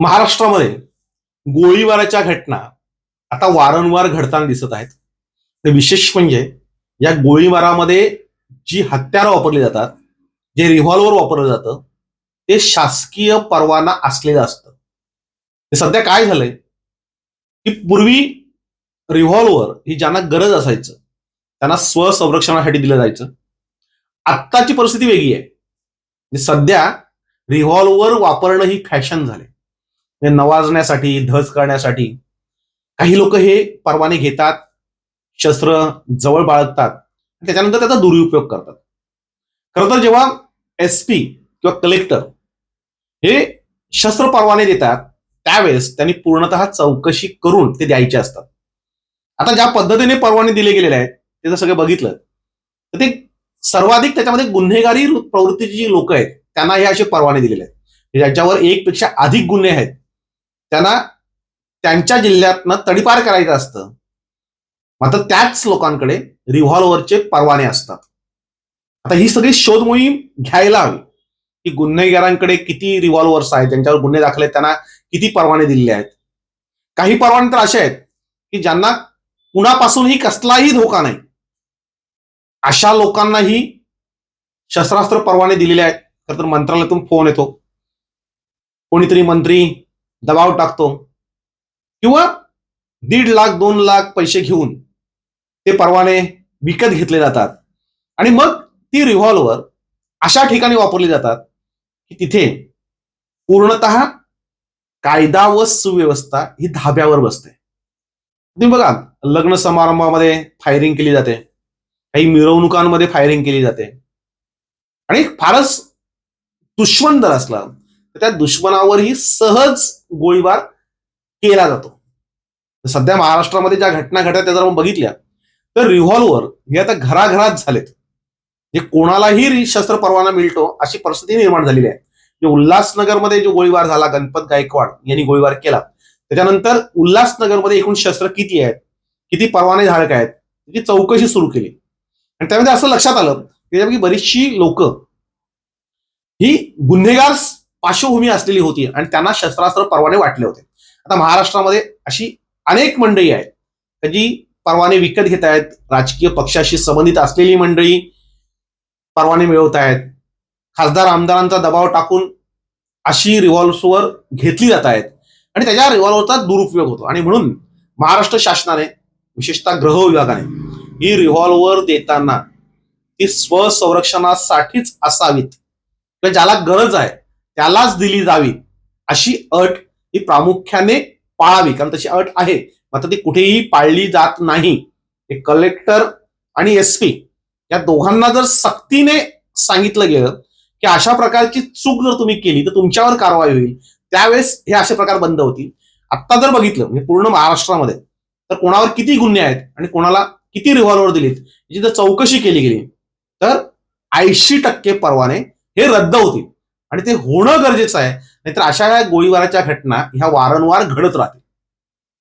महाराष्ट्रामध्ये गोळीबाराच्या घटना आता वारंवार घडताना दिसत आहेत. तर विशेष म्हणजे या गोळीबारामध्ये जी हत्यारं वापरली जातात जे रिव्हॉल्वर वापरलं जातं ते शासकीय परवाना असलेलं असतं. सध्या काय झालंय? की पूर्वी रिव्हॉल्वर ही ज्यांना गरज असायचं त्यांना स्वसंरक्षणासाठी दिलं जायचं. आत्ताची परिस्थिती वेगळी आहे. म्हणजे सध्या रिव्हॉल्वर वापरणं ही फॅशन झाले नवाजण्यासाठी धस करण्यासाठी. काही लोक हे परवाने घेतात शस्त्र जवळ बाळगतात आणि त्याच्यानंतर त्याचा दुरुपयोग करतात. खरं तर जेव्हा एस पी किंवा कलेक्टर हे शस्त्र परवाने देतात त्यावेळेस त्यांनी पूर्णतः चौकशी करून ते द्यायचे असतात. आता ज्या पद्धतीने परवाने दिले गेलेले आहेत ते जर सगळं बघितलं तर ते सर्वाधिक त्याच्यामध्ये गुन्हेगारी प्रवृत्तीची जी लोक आहेत त्यांना हे असे परवाने दिलेले आहेत. ज्याच्यावर एक पेक्षा अधिक गुन्हे आहेत त्यांना त्यांच्या जिल्ह्यातनं तडीपार करायचं असतं. मात्र त्याच लोकांकडे रिव्हॉल्व्हरचे परवाने असतात. आता ही सगळी शोध मोहीम घ्यायला हवी. की गुन्हेगारांकडे किती रिव्हॉल्व्हर्स आहेत ज्यांच्यावर गुन्हे दाखल आहेत त्यांना किती परवाने दिलेले आहेत. काही परवाने तर असे आहेत की ज्यांना कुणापासूनही कसलाही धोका नाही. अशा लोकांनाही शस्त्रास्त्र परवाने दिलेले आहेत. खर तर मंत्रालयातून फोन येतो. कोणीतरी मंत्री दबाव टाकतो. किंवा दीड लाख दोन लाख पैसे घेऊन ते परवाने विकत घेतले जातात. आणि मग ती रिव्हॉल्वर अशा ठिकाणी वापरली जातात की तिथे पूर्णत कायदा व सुव्यवस्था ही धाब्यावर बसते. तुम्ही बघा लग्न समारंभामध्ये फायरिंग केली जाते. काही मिरवणुकांमध्ये फायरिंग केली जाते. आणि फारच दुश्मन जर असला तर त्या दुश्मनावरही सहज गोळीबार केला जातो. सध्या महाराष्ट्रामध्ये ज्या घटना घडतात त्या जर आपण बघितल्या तर रिव्हॉल्वर हे आता घराघरात झालेत. जे कोणालाही शस्त्र परवाना मिळतो अशी परिस्थिती निर्माण झालेली आहे. जे उल्हासनगरमध्ये जो गोळीबार झाला गणपत गायकवाड यांनी गोळीबार केला. त्याच्यानंतर उल्हासनगरमध्ये एकूण शस्त्र किती आहेत? किती परवाने झाळक आहेत? त्याची चौकशी सुरू केली? आणि त्यामध्ये असं लक्षात आलं की त्यापैकी बरीचशी लोक ही गुन्हेगार पार्श्वभूमी असलेली होती आणि त्यांना शस्त्रास्त्र परवाने वाटले होते. आता महाराष्ट्रामध्ये अशी अनेक मंडळी आहेत. जी परवाने विकत घेत आहेत राजकीय पक्षाशी संबंधित असलेली मंडळी परवाने मिळवत आहेत. खासदार आमदारांचा दबाव टाकून अशी रिव्हॉल्व्सवर घेतली जात आहेत. आणि त्याच्या रिव्हॉल्वरचा दुरुपयोग होतो. आणि म्हणून महाराष्ट्र शासनाने विशेषतः गृह विभागाने ही रिव्हॉल्वर देताना ती स्वसंरक्षणासाठीच असावीत. किंवा ज्याला गरज आहे त्यालाच दिली जावी. अशी अट ही प्रामुख्याने पाळावी. कारण तशी अट आहे. मात्र ती कुठेही पाळली जात नाही. हे कलेक्टर आणि एस पी या दोघांना जर सक्तीने सांगितलं गेलं की अशा प्रकारची चूक जर तुम्ही केली तर तुमच्यावर कारवाई होईल. त्यावेळेस हे असे प्रकार बंद होतील. आत्ता जर बघितलं म्हणजे पूर्ण महाराष्ट्रामध्ये तर कोणावर किती गुन्हे आहेत आणि कोणाला किती रिव्हॉल्वर दिलीत याची जर चौकशी केली गेली तर ऐंशी टक्के परवाने हे रद्द होतील. आणि ते होणं गरजेचं आहे. नाहीतर अशा या गोळीबाराच्या घटना ह्या वारंवार घडत राहतील.